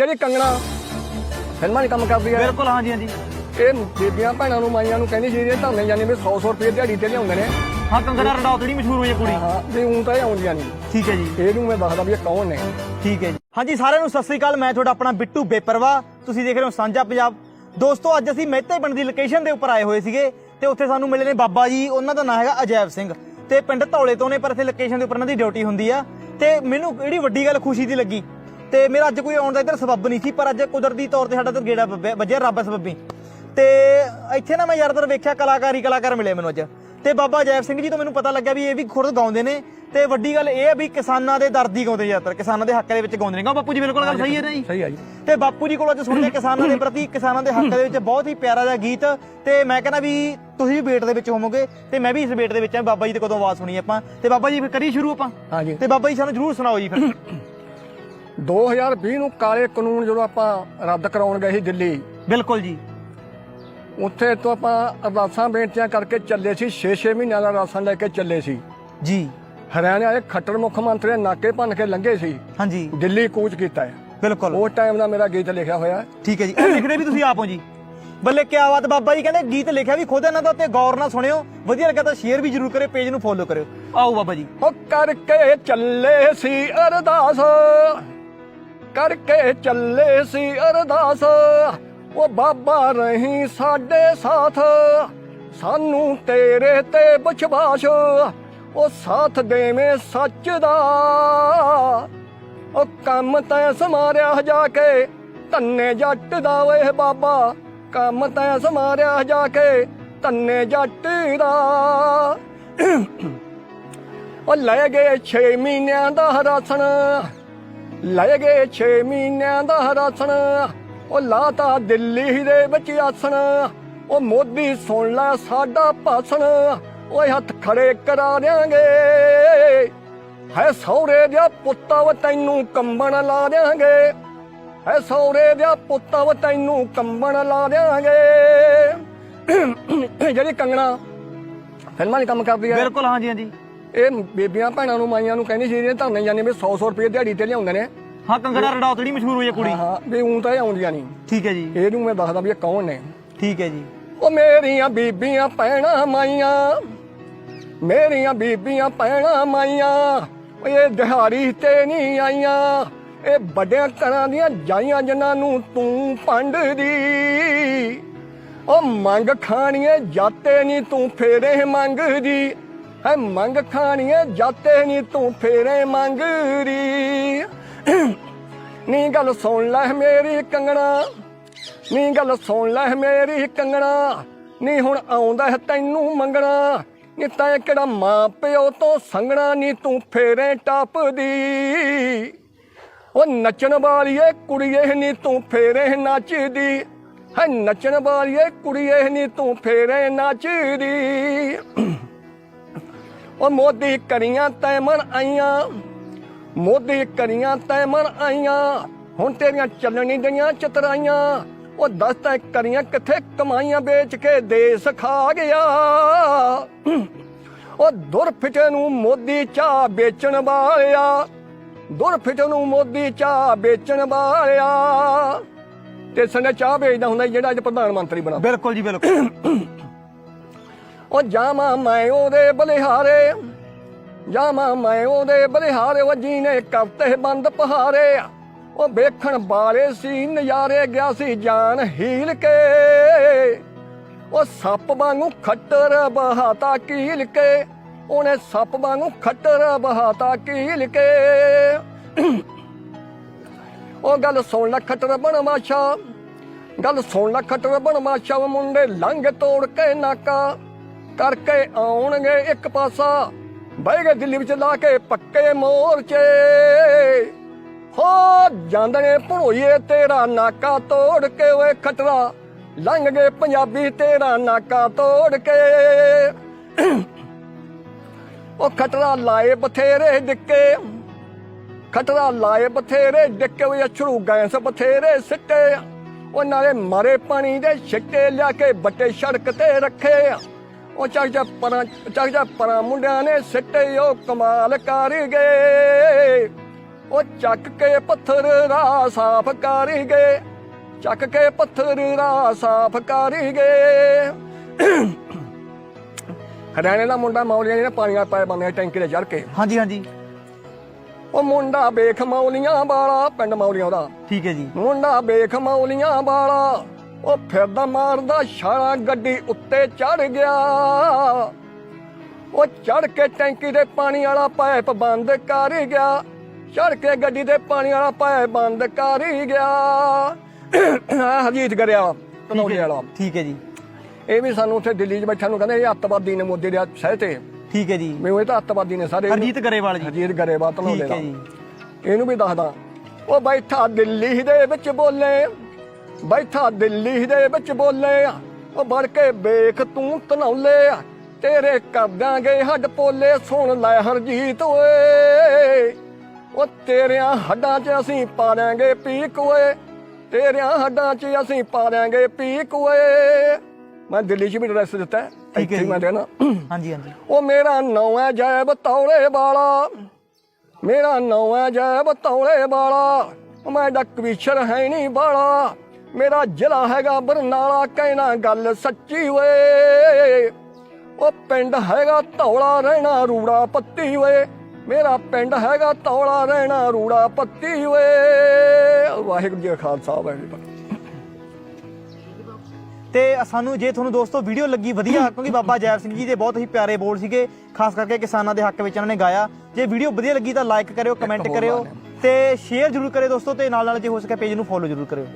ਜਿਹੜੀ ਕੰਗਣਾ। ਫਿਲਮਾਂ 'ਚ ਕੰਮ ਕਰਦੀ ਹੈ ਬਿਲਕੁਲ ਹਾਂਜੀ ਹਾਂਜੀ ਇਹ ਬੀਬੀਆਂ ਭੈਣਾਂ ਨੂੰ ਮਾਈਆਂ ਨੂੰ ਕਹਿੰਦੀ ਇਹ ਧਰਨੇ ਜਾਂਦੇ ਵੀ 100 100 ਰੁਪਏ ਦਿਹਾੜੀ ਤੇ ਲਿਆਉਂਦੇ ਨੇ। ਹਾਂ ਕੰਗਣਾ ਰਣੌਤ ਜਿਹੜੀ ਮਸ਼ਹੂਰ ਹੋਈ ਹੈ ਕੁੜੀ। ਹਾਂ ਵੀ ਉਂ ਤਾਂ ਇਹ ਆਉਂਦੀਆਂ ਨਹੀਂ। ਠੀਕ ਹੈ ਜੀ। ਇਹਨੂੰ ਮੈਂ ਦੱਸਦਾ ਵੀ ਇਹ ਕੌਣ ਨੇ। ਠੀਕ ਹੈ ਜੀ। ਹਾਂਜੀ ਸਾਰਿਆਂ ਨੂੰ ਸਤਿ ਸ੍ਰੀ ਅਕਾਲ। ਮੈਂ ਤੁਹਾਡਾ ਆਪਣਾ ਬਿੱਟੂ ਬੇਪਰਵਾ ਤੁਸੀਂ ਦੇਖ ਰਹੇ ਹੋ ਸਾਂਝਾ ਪੰਜਾਬ। ਦੋਸਤੋ ਅੱਜ ਅਸੀਂ ਮਹਿਤੇ ਪਿੰਡ ਦੀ ਲੋਕੇਸ਼ਨ ਦੇ ਉੱਪਰ ਆਏ ਹੋਏ ਸੀਗੇ ਤੇ ਉੱਥੇ ਸਾਨੂੰ ਮਿਲੇ ਨੇ ਬਾਬਾ ਜੀ। ਉਹਨਾਂ ਦਾ ਨਾਮ ਹੈਗਾ ਅਜੈਬ ਸਿੰਘ। ਤੇ ਪਿੰਡ ਧੌਲੇ ਤੋਂ ਨੇ ਪਰ ਇੱਥੇ ਲੋਕੇਸ਼ਨ ਦੇ ਉੱਪਰ ਉਹਨਾਂ ਦੀ ਡਿਊਟੀ ਹੁੰਦੀ ਆ। ਤੇ ਮੈਨੂੰ ਜਿਹੜੀ ਵੱਡੀ ਗੱਲ ਖੁਸ਼ੀ ਦੀ ਲੱਗੀ? ਤੇ ਮੇਰਾ ਅੱਜ ਕੋਈ ਆਉਣ ਦਾ ਇੱਧਰ ਸਬੱਬ ਨਹੀਂ ਸੀ ਪਰ ਅੱਜ ਕੁਦਰਤੀ ਤੌਰ ਤੇ ਸਾਡਾ ਤਾਂ ਗੇੜਾ ਵੱਜਿਆ- ਵੱਜਿਆ ਰੱਬ ਸਬੱਬੀ। ਤੇ ਇੱਥੇ ਨਾ ਮੈਂ ਜ਼ਿਆਦਾਤਰ ਵੇਖਿਆ ਕਲਾਕਾਰੀ ਕਲਾਕਾਰ ਮਿਲੇ ਮੈਨੂੰ ਅੱਜ। ਤੇ ਬਾਬਾ ਜੈਬ ਸਿੰਘ ਜੀ ਤੋਂ ਮੈਨੂੰ ਪਤਾ ਲੱਗਿਆ ਵੀ ਇਹ ਵੀ ਖੁਦ ਗਾਉਂਦੇ ਨੇ। ਤੇ ਵੱਡੀ ਗੱਲ ਇਹ ਹੈ ਵੀ ਕਿਸਾਨਾਂ ਦੇ ਦਰਦ ਹੀ ਗਾਉਂਦੇ ਜ਼ਿਆਦਾਤਰ ਕਿਸਾਨਾਂ ਦੇ ਹੱਕ ਦੇ ਵਿੱਚ ਗਾਉਂਦੇ ਨੇ। ਬਾਪੂ ਜੀ ਬਿਲਕੁਲ ਗੱਲ ਸਹੀ ਹੈ ਨਾ ਜੀ? ਸਹੀ ਆ ਜੀ। ਤੇ ਬਾਪੂ ਜੀ ਕੋਲੋਂ ਅੱਜ ਸੁਣਦੇ ਕਿਸਾਨਾਂ ਦੇ ਪ੍ਰਤੀ ਕਿਸਾਨਾਂ ਦੇ ਹੱਕ ਦੇ ਵਿੱਚ ਬਹੁਤ ਹੀ ਪਿਆਰਾ ਜਿਹਾ ਗੀਤ। ਤੇ ਮੈਂ ਕਹਿੰਦਾ ਵੀ ਤੁਸੀਂ ਵੀ ਵੇਟ ਦੇ ਵਿੱਚ ਹੋਵੋਗੇ ਤੇ ਮੈਂ ਵੀ ਇਸ ਵੇਟ ਦੇ ਵਿੱਚ ਹਾਂ ਬਾਬਾ ਜੀ ਤੇ ਕਦੋਂ ਆਵਾਜ਼ ਸੁਣੀ ਆਪਾਂ। ਤੇ ਬਾਬਾ ਜੀ ਫਿਰ ਕਰੀ ਸ਼ੁਰੂ ਆਪਾਂ? ਹਾਂਜੀ। ਤੇ ਬਾਬਾ ਜੀ ਸਾਨੂੰ ਜਰੂਰ ਸੁਣਾਓ ਜੀ ਫਿਰ। 2020 ਨੂੰ ਕਾਲੇ ਕਾਨੂੰਨ ਜਦੋਂ ਆਪਾਂ ਰੱਦ ਕਰਾਉਣ ਗਏ ਸੀ ਦਿੱਲੀ ਬਿਲਕੁਲ ਜੀ। ਉੱਥੇ ਤੋਂ ਆਪਾਂ ਅਰਦਾਸਾਂ ਬੇਨਤੀਆਂ ਕਰਕੇ ਚੱਲੇ ਸੀ 6-6 ਮਹੀਨਿਆਂ ਦਾ ਰਾਸ਼ਨ ਲੈ ਕੇ ਚੱਲੇ ਸੀ। ਜੀ। ਹਰਿਆਣਾ ਵਾਲੇ ਖੱਟਰ ਮੁੱਖ ਮੰਤਰੀ ਨੇ ਨਾਕੇ ਭੰਨ ਕੇ ਲੰਘੇ ਸੀ। ਹਾਂਜੀ। ਦਿੱਲੀ ਕੂਚ ਕੀਤਾ ਹੈ। ਬਿਲਕੁਲ। ਉਸ ਟਾਈਮ ਦਾ ਮੇਰਾ ਗੀਤ ਲਿਖਿਆ ਹੋਇਆ। ਠੀਕ ਹੈ ਜੀ। ਇਹ ਲਿਖਦੇ ਵੀ ਤੁਸੀਂ ਆਪ ਹੋ ਜੀ। ਬੱਲੇ ਕਿਆ ਬਾਤ ਬਾਬਾ ਜੀ ਕਹਿੰਦੇ ਗੀਤ ਲਿਖਿਆ ਵੀ ਖੁਦ ਇਹਨਾਂ ਦਾ ਤੇ ਗੌਰ ਨਾਲ ਸੁਣਿਓ। ਵਧੀਆ ਲੱਗਾ ਤਾਂ ਸ਼ੇਅਰ ਵੀ ਜਰੂਰ ਕਰਿਓ ਪੇਜ ਨੂੰ ਫੋਲੋ ਕਰਿਓ। ਆਓ ਬਾਬਾ ਜੀ। ਉਹ ਕਰਕੇ ਚੱਲੇ ਸੀ ਅਰਦਾਸ। ਕਰਕੇ ਚੱਲੇ ਸੀ ਅਰਦਾਸ। ਉਹ ਬਾਬਾ ਰਹੀ ਸਾਡੇ ਸਾਥ। ਸਾਨੂੰ ਤੇਰੇ ਤੇ ਵਿਸ਼ਵਾਸ ਉਹ ਸਾਥ ਦੇਵੇਂ ਸੱਚ ਦਾ। ਉਹ ਕੰਮ ਤੈ ਸਮਾਰਿਆ ਜਾ ਕੇ, ਧੰਨੇ ਜੱਟ ਦਾ ਵੇ ਬਾਬਾ। ਕੰਮ ਤੈ ਸਮਾਰਿਆ ਜਾ ਕੇ, ਧੰਨੇ ਜੱਟ ਦਾ। ਉਹ ਲੈ ਗਏ 6 ਮਹੀਨਿਆਂ ਦਾ ਰਾਸ਼ਨ ਲੈ ਗਏ 6 ਮਹੀਨਿਆਂ ਦਾ ਰਾਸ਼ਨ, ਉਹ ਲਾਤਾ ਦਿੱਲੀ ਦੇ ਵਿੱਚ ਆਸਣ। ਉਹ ਮੋਦੀ ਸੁਣ ਲੈ ਸਾਡਾ ਭਾਸ਼ਣ, ਓਏ ਹੱਥ ਖੜੇ ਕਰਾ ਦਿਆਂਗੇ। ਹੈ ਸੌਰੇ ਦਾ ਪੁੱਤਾ ਵਾ ਤੈਨੂੰ ਕੰਬਣ ਲਾ ਦਿਆਂਗੇ। ਹੈ ਸੌਰੇ ਦਾ ਪੁੱਤਾ ਵਾ ਤੈਨੂੰ ਕੰਬਣ ਲਾ ਦਿਆਂਗੇ। ਜਿਹੜੀ ਕੰਗਣਾ, ਫਿਲਮਾਂ 'ਚ ਕੰਮ ਕਰਦੀ ਹੈ। ਬਿਲਕੁਲ, ਹਾਂਜੀ ਹਾਂਜੀ। ਇਹ ਬੀਬੀਆਂ ਭੈਣਾਂ ਨੂੰ ਮਾਈਆਂ ਨੂੰ ਕਹਿੰਦੀ ਇਹ ਧਰਨੇ ਜਾਂਦੇ ਵੀ 100 100 ਰੁਪਏ ਦਿਹਾੜੀ ਤੇ ਲਿਆਉਂਦੇ ਨੇ। ਹਾਂ ਕੰਗਣਾ ਰਣੌਤ ਜਿਹੜੀ ਮਸ਼ਹੂਰ ਹੋਈ ਹੈ ਕੁੜੀ। ਹਾਂ ਵੀ ਉਂ ਤਾਂ ਇਹ ਆਉਂਦੀਆਂ ਨਹੀਂ। ਠੀਕ ਹੈ ਜੀ। ਇਹਨੂੰ ਮੈਂ ਦੱਸਦਾ ਵੀ ਇਹ ਕੌਣ ਨੇ। ਠੀਕ ਹੈ ਜੀ। ਉਹ ਮੇਰੀਆਂ ਬੀਬੀਆਂ ਭੈਣਾਂ ਮਾਈਆਂ। ਮੇਰੀਆਂ ਬੀਬੀਆਂ ਭੈਣਾਂ ਮਾਈਆਂ। ਇਹ ਦਿਹਾੜੀ ਤੇ ਨਹੀਂ ਆਈਆਂ। ਇਹ ਵੱਡਿਆਂ ਘਰਾਂ ਦੀਆਂ ਜਾਈਆਂ ਜਿਨ੍ਹਾਂ ਨੂੰ ਤੂੰ ਪੰਡਦੀ ਉਹ ਮੰਗ ਖਾਣੀਏ ਜਾਤੇ ਨਹੀਂ ਤੂੰ ਫੇਰੇ ਮੰਗਦੀ। ਹੈ ਮੰਗ ਖਾਣੀਏ, ਜਾਤੇ ਨਹੀਂ ਤੂੰ ਫੇਰੇ ਮੰਗਦੀ ਨੀ ਗੱਲ ਸੁਣ ਲੈ ਮੇਰੀ ਕੰਗਣਾ, ਨੀ ਗੱਲ ਸੁਣ ਲੈ ਮੇਰੀ ਕੰਗਣਾ। ਨੀ ਹੁਣ ਆਉਂਦਾ ਹੈ ਤੈਨੂੰ ਮੰਗਣਾ, ਨੀ ਤੈਂ ਕਿਹੜਾ ਮਾਂ ਪਿਓ ਤੋਂ ਸੰਗਣਾ ਨੀ ਤੂੰ ਫੇਰੇ ਟੱਪਦੀ। ਉਹ ਨੱਚਣ ਵਾਲੀਏ ਕੁੜੀਏ ਨੀ ਤੂੰ ਫੇਰੇ ਨੱਚਦੀ। ਹੈ ਨੱਚਣ ਵਾਲੀਏ ਕੁੜੀਏ ਨੀ ਤੂੰ ਫੇਰੇ ਨੱਚਦੀ। ਉਹ ਮੋਦੀ ਕਰੀਆਂ ਤੈ ਆਈਆਂ। ਮੋਦੀ ਕਰੀਆਂ ਤੈ ਆਈਆਂ। ਹੁਣ ਤੇਰੀਆਂ ਚੱਲਣ ਨਹੀਂ ਗਈਆਂ ਚਤਰਾਈਆਂ। ਉਹ ਦੱਸ ਤੈ ਕਰੀਆਂ ਕਿੱਥੇ ਕਮਾਈਆਂ ਵੇਚ ਕੇ ਦੇਸ ਖਾ ਗਿਆ। ਉਹ ਦੁਰ ਨੂੰ ਮੋਦੀ ਚਾਹ ਵੇਚਣ ਵਾਲਿਆ। ਦੁਰ ਫਿਟੇ ਨੂੰ ਮੋਦੀ ਚਾਹ ਵੇਚਣ ਵਾਲਿਆ। ਤੇ ਸੰਗ ਚਾਹ ਵੇਚਦਾ ਹੁੰਦਾ ਜਿਹੜਾ ਅੱਜ ਪ੍ਰਧਾਨ ਮੰਤਰੀ ਬਣਾ। ਬਿਲਕੁਲ ਜੀ, ਬਿਲਕੁਲ। ਉਹ ਜਾਵਾਂ ਮੈਂ ਉਹਦੇ ਬਲਿਹਾਰੇ। ਜਾਵਾਂ ਮੈਂ ਉਹਦੇ ਬਲਿਹਾਰੇ, ਉਹ ਜੀਨੇ ਕਰਤੇ ਬੰਦ ਪਹਾਰੇ। ਉਹ ਵੇਖਣ ਵਾਲੇ ਸੀ, ਨਜ਼ਾਰੇ ਗਿਆ ਸੀ ਜਾਨ ਹੀਲ ਕੇ। ਉਹ ਸੱਪ ਵਾਂਗੂ ਖੱਟਰ ਬਹਾਤਾ ਕੀਲ ਕੇ। ਉਹਨੇ ਸੱਪ ਵਾਂਗੂ ਖੱਟਰ ਬਹਾਤਾ ਕੀਲ ਕੇ। ਉਹ ਗੱਲ ਸੁਣ ਲੈ ਖੱਟਰ ਬਣਵਾਸ਼ਾ ਗੱਲ ਸੁਣ ਲੈ ਖੱਟਰ ਬਣਵਾਸ਼ਾ ਉਹ ਮੁੰਡੇ ਲੰਘ ਤੋੜ ਕੇ ਨਾਕਾ। ਕਰਕੇ ਆਉਣਗੇ ਇੱਕ ਪਾਸਾ। ਬਹਿ ਗਏ ਦਿੱਲੀ ਵਿੱਚ ਲਾ ਕੇ ਪੱਕੇ ਮੋਰਚੇ। ਹੋ ਜਾਂਦੇ ਨੇ ਭਣੋਈਏ ਤੇਰਾ ਨਾਕਾ ਤੋੜ ਕੇ ਓਏ ਖਟਰਾ। ਲੰਘ ਗਏ ਪੰਜਾਬੀ ਤੇਰਾ ਨਾਕਾ ਤੋੜ ਕੇ। ਉਹ ਖਟਰਾ ਲਾਏ ਬਥੇਰੇ ਡਿੱਕੇ। ਖਟਰਾ ਲਾਏ ਬਥੇਰੇ ਡਿੱਕੇ ਹੋਏ ਅਛਰੂ ਗੈਸ ਬਥੇਰੇ ਸਿੱਟੇ। ਉਹ ਨਾਲੇ ਮਾਰੇ ਪਾਣੀ ਦੇ ਛਿੱਟੇ ਲਿਆ ਕੇ ਬੱਟੇ ਸੜਕ ਤੇ ਰੱਖੇ। ਉਹ ਚੱਕ ਚੱਕ ਪਰਾਂ ਚੱਕ ਚੱਕ ਪਰਾਂ ਮੁੰਡਿਆਂ ਨੇ ਸਿੱਟੇ ਉਹ ਕਮਾਲ ਕਰ ਗਏ। ਉਹ ਚੱਕ ਕੇ ਪੱਥਰ ਰਾ ਸਾਫ਼ ਕਰ ਗਏ। ਚੱਕ ਕੇ ਪੱਥਰ ਰਾ ਸਾਫ਼ ਕਰ ਗਏ। ਹਰਿਆਣੇ ਦਾ ਮੁੰਡਾ ਮੌਲੀਆਂ ਜਿਹਨੇ ਪਾਣੀਆਂ ਪਾਏ ਬੰਦੇ ਟੈਂਕੀ ਤੇ ਚੜ ਕੇ। ਹਾਂਜੀ ਹਾਂਜੀ। ਉਹ ਮੁੰਡਾ ਵੇਖ ਮੌਲੀਆਂ ਵਾਲਾ ਪਿੰਡ ਮੌਲੀਆਂ ਦਾ। ਠੀਕ ਹੈ ਜੀ। ਮੁੰਡਾ ਵੇਖ ਮੌਲੀਆਂ ਵਾਲਾ। ਉਹ ਫਿਰਦਾ ਮਾਰਦਾ ਛਾਲਾ ਗੱਡੀ ਉੱਤੇ ਚੜ ਗਿਆ। ਉਹ ਚੜ ਕੇ ਟੈਂਕੀ ਦੇ ਪਾਣੀ ਵਾਲਾ ਪਾਈਪ ਬੰਦ ਕਰ ਗਿਆ। ਚੜ ਕੇ ਗੱਡੀ ਦੇ ਪਾਣੀ ਵਾਲਾ ਪਾਈਪ ਬੰਦ ਕਰ ਗਿਆ। ਆਹ ਹਰਜੀਤ ਕਰਿਆ ਕਨੌਲੀ ਵਾਲਾ। ਠੀਕ ਹੈ ਜੀ। ਇਹ ਵੀ ਸਾਨੂੰ ਉੱਥੇ ਦਿੱਲੀ 'ਚ ਬੈਠਾ ਨੂੰ ਕਹਿੰਦੇ ਇਹ ਅੱਤਵਾਦੀ ਨੇ ਮੋਦੀ ਦੇ ਸਹਿ ਤੇ। ਠੀਕ ਹੈ ਜੀ। ਮੈਨੂੰ ਇਹ ਤਾਂ ਅੱਤਵਾਦੀ ਨੇ ਸਾਰੇ। ਹਰਜੀਤ ਗਰੇਵਾਲ ਜੀ। ਹਰਜੀਤ ਗਰੇਵਾਲ ਠੀਕ ਦਾ। ਹੈ ਜੀ। ਇਹਨੂੰ ਵੀ ਦੱਸਦਾ। ਉਹ ਬੈਠਾ ਦਿੱਲੀ ਦੇ ਵਿੱਚ ਬੋਲੇ। ਬੈਠਾ ਦਿੱਲੀ ਦੇ ਵਿੱਚ ਬੋਲੇ ਉਹ ਵੜ ਕੇ ਵੇਖ ਤੂੰ ਤਨੌਲੇ ਤੇਰੇ ਕਰ ਦਾਂਗੇ ਹੱਡ ਪੋਲੇ ਸੁਣ ਲੈ ਹਰਜੀਤ ਓਏ। ਉਹ ਤੇਰਿਆਂ ਹੱਡਾਂ 'ਚ ਅਸੀਂ ਪਾ ਦਾਂਗੇ ਪੀਕ ਓਏ। ਤੇਰਿਆਂ ਹੱਡਾਂ 'ਚ ਅਸੀਂ ਪਾ ਦਾਂਗੇ ਪੀਕ ਓਏ। ਮੈਂ ਦਿੱਲੀ 'ਚ ਵੀ ਐਡਰੈਸ ਦਿੱਤਾ। ਠੀਕ ਹੈ। ਮੈਂ ਦੇਣਾ ਹਾਂਜੀ ਹਾਂਜੀ। ਉਹ ਮੇਰਾ ਨਾਂ ਹੈ ਜੈ ਬਤੌਲੇ ਵਾਲਾ। ਮੇਰਾ ਨਾਂ ਹੈ ਜੈ ਬਤੌਲੇ ਵਾਲਾ। ਮੈਂ ਡੱਕ ਵਿਛਰ ਹੈ ਨਹੀਂ ਵਾਲਾ। ਮੇਰਾ ਜ਼ਿਲ੍ਹਾ ਹੈਗਾ ਬਰਨਾਲਾ ਕਹਿਣਾ ਗੱਲ ਸੱਚੀ ਓਏ। ਉਹ ਪਿੰਡ ਹੈਗਾ ਧੌਲਾ ਰਹਿਣਾ ਰੂੜਾ ਪੱਤੀ ਓਏ। ਮੇਰਾ ਪਿੰਡ ਹੈਗਾ ਧੌਲਾ ਰਹਿਣਾ ਰੂੜਾ ਪੱਤੀ ਓਏ। ਵਾਹਿਗੁਰੂ ਜੀ ਕਾ ਖਾਲਸਾ ਵਾਹਿਗੁਰੂ ਜੀ ਤੇ ਸਾਨੂੰ ਜੇ ਤੁਹਾਨੂੰ ਦੋਸਤੋ ਵੀਡੀਓ ਲੱਗੀ ਵਧੀਆ ਕਿਉਂਕਿ ਬਾਬਾ ਜੈਬ ਸਿੰਘ ਜੀ ਦੇ ਬਹੁਤ ਹੀ ਪਿਆਰੇ ਬੋਲ ਸੀਗੇ ਖਾਸ ਕਰਕੇ ਕਿਸਾਨਾਂ ਦੇ ਹੱਕ ਵਿੱਚ ਇਹਨਾਂ ਨੇ ਗਾਇਆ। ਜੇ ਵੀਡੀਓ ਵਧੀਆ ਲੱਗੀ ਤਾਂ ਲਾਈਕ ਕਰਿਓ ਕਮੈਂਟ ਕਰਿਓ। ਤੇ ਸ਼ੇਅਰ ਜ਼ਰੂਰ ਕਰਿਓ ਦੋਸਤੋ ਤੇ ਨਾਲ ਨਾਲ ਜੇ ਹੋ ਸਕੇ ਪੇਜ ਨੂੰ ਫੋਲੋ ਜ਼ਰੂਰ ਕਰਿਓ।